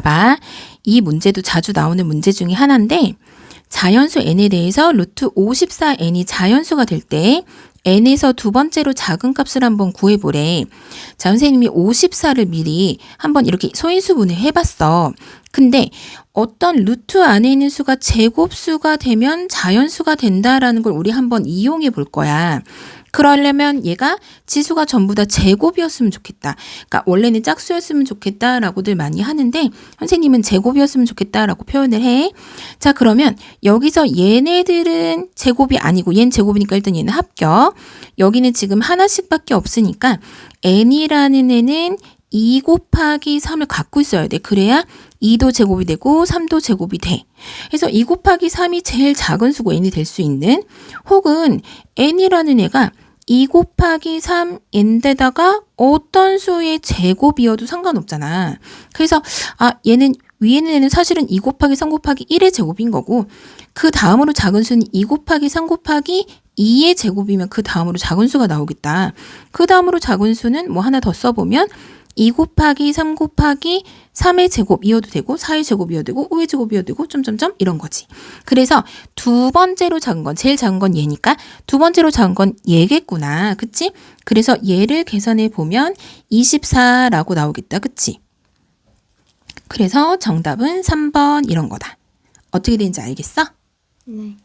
봐봐. 이 문제도 자주 나오는 문제 중에 하나인데 자연수 n에 대해서 루트 54n이 자연수가 될 때 n에서 두 번째로 작은 값을 한번 구해보래. 자, 선생님이 54를 미리 한번 이렇게 소인수분해 해봤어. 근데 어떤 루트 안에 있는 수가 제곱수가 되면 자연수가 된다라는 걸 우리 한번 이용해 볼 거야. 그러려면 얘가 지수가 전부 다 제곱이었으면 좋겠다. 그러니까 원래는 짝수였으면 좋겠다라고들 많이 하는데 선생님은 제곱이었으면 좋겠다라고 표현을 해. 자, 그러면 여기서 얘네들은 제곱이 아니고 얘는 제곱이니까 일단 얘는 합격. 여기는 지금 하나씩밖에 없으니까 n이라는 애는 2 곱하기 3을 갖고 있어야 돼. 그래야 2도 제곱이 되고 3도 제곱이 돼. 그래서 2 곱하기 3이 제일 작은 수고 n이 될 수 있는 혹은 n이라는 애가 2 곱하기 3인데다가 어떤 수의 제곱이어도 상관없잖아. 그래서 아 얘는 위에 있는 애는 사실은 2 곱하기 3 곱하기 1의 제곱인 거고 그 다음으로 작은 수는 2 곱하기 3 곱하기 2의 제곱이면 그 다음으로 작은 수가 나오겠다. 그 다음으로 작은 수는 뭐 하나 더 써보면 2 곱하기 3 곱하기 3의 제곱 이어도 되고 4의 제곱 이어도 되고 5의 제곱 이어도 되고 점점점 이런 거지. 그래서 두 번째로 작은 건 제일 작은 건 얘니까 두 번째로 작은 건 얘겠구나. 그치? 그래서 얘를 계산해 보면 24라고 나오겠다. 그치? 그래서 정답은 3번 이런 거다. 어떻게 되는지 알겠어? 네.